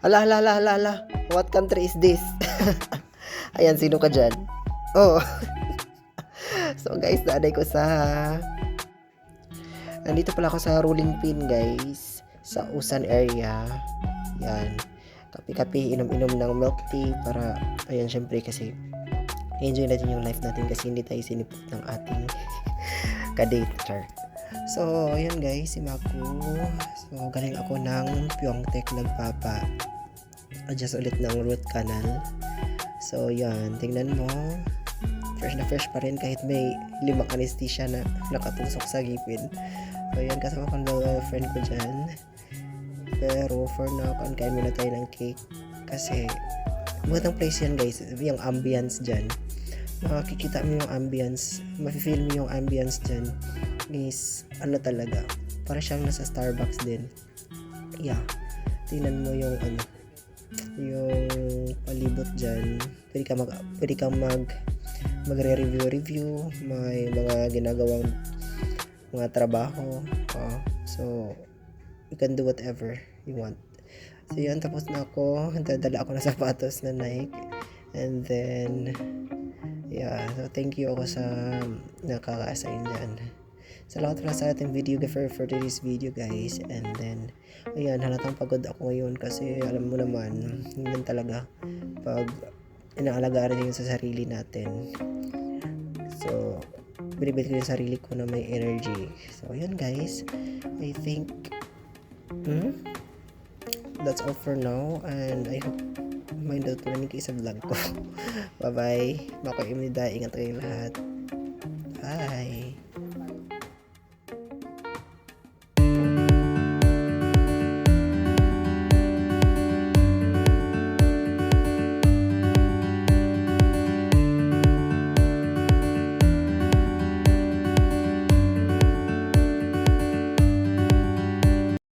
Ala, ala, ala, ala, ala. What country is this? Ayan, sino ka dyan? Oh. so guys, naaday ko sa... Nandito pala ako sa rolling pin guys. Sa Usan area. Yan. Kape-kape, inom-inom ng milk tea para, ayan, syempre kasi enjoy natin yung life natin kasi hindi tayo sinipot ng ating kadate. So, ayan guys, si Maku. So, galing ako ng Pyeongtaek nagpapa adjust ulit ng root canal. So, yan. Tingnan mo. Fresh na fresh pa rin kahit may limang anesthesia na nakatusok sa gipin. So, yan. Kasama ko ng friend ko dyan. Pero, for now, kain muna tayo ng cake. Kasi, magandang place yan guys. Yung ambience dyan. Makikita mo yung ambience. Mafe-feel mo yung ambience dyan. Is, ano talaga. Para siyang nasa Starbucks din. Yeah. Tingnan mo yung ano yung palibot dyan. Pwede ka mag pwede kang mag magre-review review. May mga ginagawang mga trabaho. Oh, so you can do whatever you want. So yun tapos na ako. Dadala ako ng sapatos na Nike. And then yeah. So thank you ako sa nakaka-assign dyan Salamat pala sa ating video for, for today's video guys. And then ayan halatang pagod ako ngayon kasi alam mo naman yun talaga pag inaalagaan natin sa sarili natin. So binibigay ko yung sarili ko na may energy. So ayan guys I think hmm? that's all for now. And I hope may natutunan kayo sa vlog ko. Bye bye bako imida ingat kayong lahat